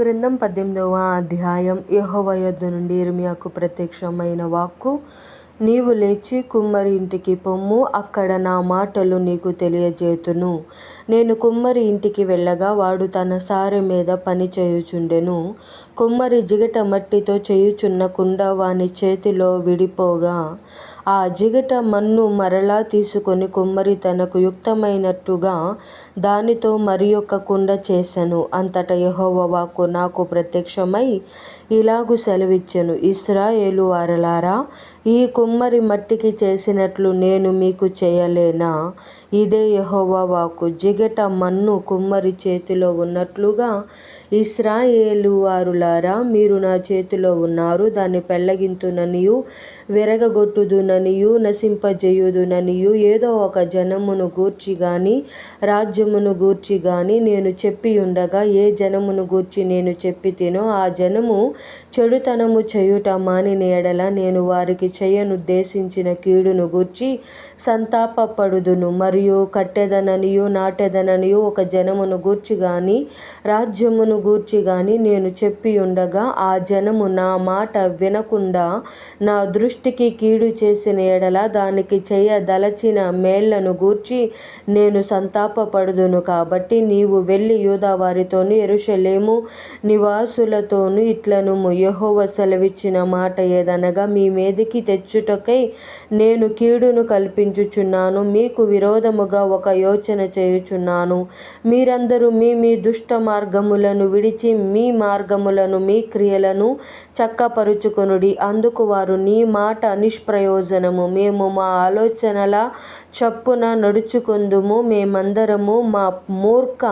గ్రంథం పద్దెనిమిదవ అధ్యాయం యహోవ యొద్ద నుండి ఇర్మియాకు ప్రత్యక్షమైన వాక్కు. నీవు లేచి కుమ్మరి ఇంటికి పొమ్ము అక్కడ నా మాటలు నీకు తెలియజేతును. నేను కుమ్మరి ఇంటికి వెళ్ళగా వాడు తన సారె మీద పని చేయుచుండెను. కుమ్మరి జిగట మట్టితో చేయుచున్న కుండ వాని చేతిలో విడిపోగా ఆ జిగట మన్ను మరలా తీసుకొని కుమ్మరి తనకు యుక్తమైనట్టుగా దానితో మరి కుండ చేసెను. అంతటా యెహోవా వాక్కు నాకు ప్రత్యక్షమై ఇలాగు సెలవిచ్చెను. ఇస్రాయేలు వారలారా ఈ కుమ్మరి మట్టికి చేసినట్లు నేను మీకు చేయలేనా? ఇదే యెహోవా వాక్కు. జిగట మన్ను కుమ్మరి చేతిలో ఉన్నట్లుగా ఇస్రాయేలు వారులారా మీరు నా చేతిలో ఉన్నారు దాన్ని పెళ్ళగింతుననియు విరగగొట్టుదుననియు నశింపజేయుదుననియు. ఏదో ఒక జనమును గూర్చి గాని రాజ్యమును గూర్చి గాని నేను చెప్పి ఉండగా ఏ జనమును గూర్చి నేను చెప్పి తినో ఆ జనము చెడుతనము చేయుట మానిన ఎడల నేను వారికి చేయనుద్దేశించిన కీడును గూర్చి సంతాపపడుదును. మరియు కట్టెదననియు నాటెదననియు ఒక జనమును గూర్చి గాని రాజ్యమును గూర్చి గాని నేను చెప్పి ఉండగా ఆ జనము నా మాట వినకుండా నా దృష్టికి కీడు చేసి చేసిన ఎడల దానికి చేయదలచిన మేళ్ళను గూర్చి నేను సంతాపపడుదును కాబట్టి నీవు వెళ్ళి యూదావారితోనూ ఎరుషలేము నివాసులతోనూ ఇట్లను ఇట్లనుము సెలవిచ్చిన మాట ఏదనగా మీ మీదికి తెచ్చుటకై నేను కీడును కల్పించుచున్నాను మీకు విరోధముగా ఒక యోచన చేయుచున్నాను. మీరందరూ మీ మీ దుష్ట మార్గములను విడిచి మీ మార్గములను మీ క్రియలను చక్కపరుచుకొనుడి. అందుకు వారు నీ మాట నిష్ప్రయోజనము మేము మా ఆలోచనల చప్పున నడుచుకుందుము. మేమందరము మా మూర్ఖ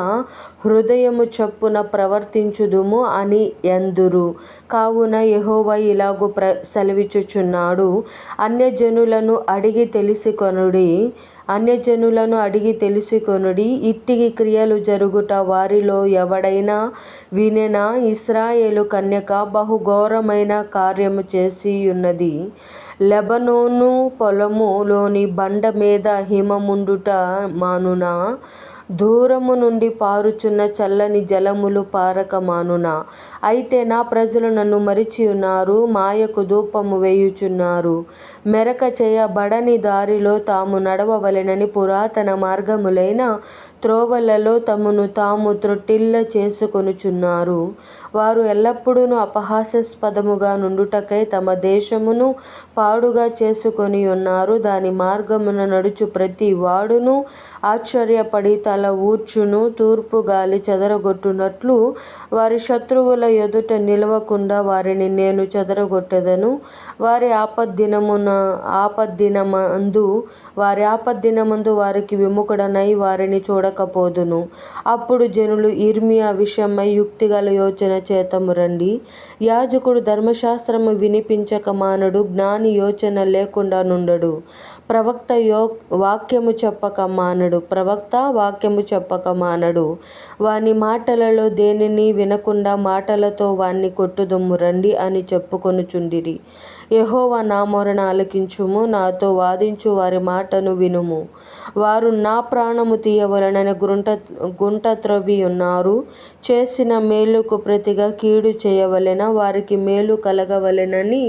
హృదయము చప్పున ప్రవర్తించుదుము అని ఎందురు కావున యహోవా ఇలాగు ప్ర సెలవిచ్చుచున్నాడు. అన్యజనులను అడిగి తెలిసికొనుడి. అన్యజనులను అడిగి తెలుసుకొనుడి. ఇట్టి క్రియలు జరుగుట వారిలో ఎవడైనా వినెనా? ఇస్రాయేలు కన్యక బహుఘోరమైన కార్యము చేసియున్నది. లెబనోను పొలములోని బండ మీద హిమముండుట మానునా? దూరము నుండి పారుచున్న చల్లని జలములు పారక మానునా అయితే నా ప్రజలు నన్ను మరిచియున్నారు మాయకు ధూపము వేయుచున్నారు. మెరక చేయబడని దారిలో తాము నడవవలెనని పురాతన మార్గములైన త్రోవలలో తమను తాము త్రొట్టిల్ల చేసుకొనుచున్నారు. వారు ఎల్లప్పుడూ అపహాస్యాస్పదముగా నుండుటకై తమ దేశమును పాడుగా చేసుకొని ఉన్నారు దాని మార్గమున నడుచు ప్రతి వాడును ఆశ్చర్యపడి తల ఊర్చును తూర్పు గాలి చెదరగొట్టునట్లు వారి శత్రువుల ఎదుట నిలవకుండా వారిని నేను చెదరగొట్టదను. వారి ఆపద్దినమున ఆపద్దినమందు వారి ఆపద్దినమందు వారికి విముఖుడనై వారిని చూడ చూడకపోదును అప్పుడు జనులు ఇర్మియా విషయమై యుక్తిగల యోచన చేతము రండి యాజకుడు ధర్మశాస్త్రము వినిపించక మానడు జ్ఞాని యోచన లేకుండా నుండడు. ప్రవక్త యో వాక్యము చెప్పక మానడు ప్రవక్త వాక్యము చెప్పక మానడు. వాని మాటలలో దేనిని వినకుండా మాటలతో వాన్ని కొట్టుదమ్ము రండి అని చెప్పుకొనుచుండిరి. యహోవా నా మొరణ ఆలకించుము నాతో వాదించు వారి మాటను వినుము. వారు నా ప్రాణము తీయవలన ఆయన గుంట గుంట త్రవ్వి ఉన్నారు చేసిన మేలుకు ప్రతిగా కీడు చేయవలెన వారికి మేలు కలగవలెనని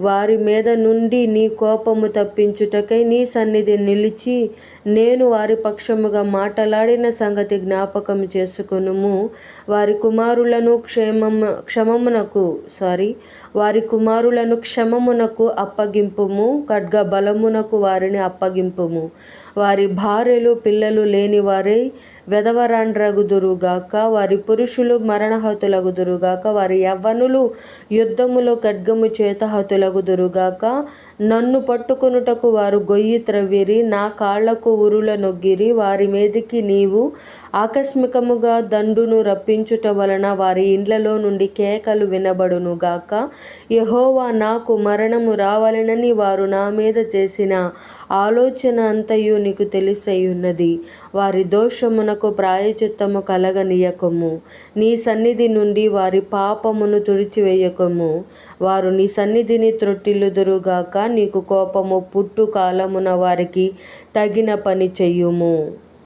వారి మీద నుండి నీ కోపము తప్పించుటకై నీ సన్నిధి నిలిచి నేను వారి పక్షముగా మాటలాడిన సంగతి జ్ఞాపకం చేసుకొనుము. వారి కుమారులను క్షేమము క్షమమునకు సారీ వారి కుమారులను క్షమమునకు అప్పగింపుము ఖడ్గ బలమునకు వారిని అప్పగింపుము. వారి భార్యలు పిల్లలు లేని వారై వెదవరాండ్రగుదురుగాక వారి పురుషులు మరణహతులగుదురుగాక వారి యవ్వనులు యుద్ధములో ఖడ్గము చేత కలుగుదురుగాక నన్ను పట్టుకొనుటకు వారు గొయ్యి త్రవ్విరి నా కాళ్ళకు ఉరుల నొగ్గిరి. వారి మీదికి నీవు ఆకస్మికముగా దండును రప్పించుట వలన వారి ఇండ్లలో నుండి కేకలు వినబడునుగాక. యహోవా నాకు మరణము రావాలనని వారు నా మీద చేసిన ఆలోచన అంతయు నీకు తెలిసయ్యున్నది వారి దోషమునకు ప్రాయచిత్తము కలగనీయకము. నీ సన్నిధి నుండి వారి పాపమును తుడిచివేయకము. వారు నీ సన్నిధిని త్రొట్టిల్లుదురుగాక నీకు కోపము పుట్టు కాలమున వారికి తగిన పని చెయ్యుము